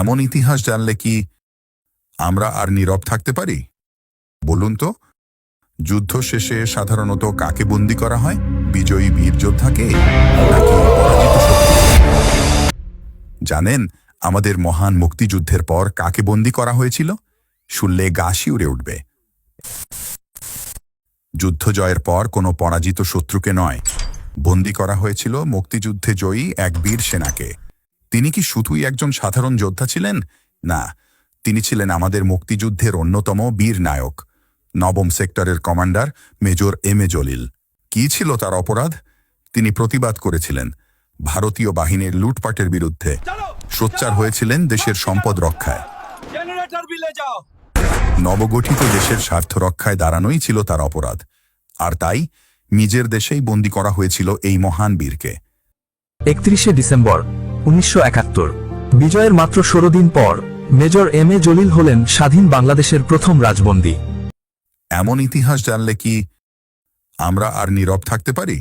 এমন ইতিহাস জানলে কি আমরা আর নীরব থাকতে পারি? বলুন তো, যুদ্ধ শেষে সাধারণত কাকে বন্দি করা হয়? বিজয়ী বীর যোদ্ধাকে? জানেন, আমাদের মহান মুক্তিযুদ্ধের পর কাকে বন্দি করা হয়েছিল? শুনলে গা শিউরে উঠবে। যুদ্ধ জয়ের পর কোনো পরাজিত শত্রুকে নয়। বন্দি করা হয়েছিল মুক্তিযুদ্ধে জয়ী এক বীর সেনাকে। তিনি কি শুধুই একজন সাধারণ যোদ্ধা ছিলেন? না তিনি ছিলেন আমাদের মুক্তিযুদ্ধের অন্যতম বীর নায়ক নবম সেক্টরের commander major M A Jalil. কি ছিল তার অপরাধ? তিনি প্রতিবাদ করেছিলেন ভারতীয় বাহিনীর লুটপাটের বিরুদ্ধে। সোচ্চার হয়েছিলেন দেশের সম্পদ রক্ষায়। নবগঠিত দেশের স্বার্থ রক্ষায় দাঁড়ানোই ছিল তার অপরাধ। আর তাই নিজের দেশেই বন্দী করা হয়েছিল এই মহান বীরকে। একত্রিশে ডিসেম্বর উনিশশো একাত্তর। বিজয়ের মাত্র ষোলো দিন পর, মেজর এম এ জলিল হলেন স্বাধীন বাংলাদেশের প্রথম রাজবন্দী। এমন ইতিহাস জানলে কি আমরা আর নীরব থাকতে পারি?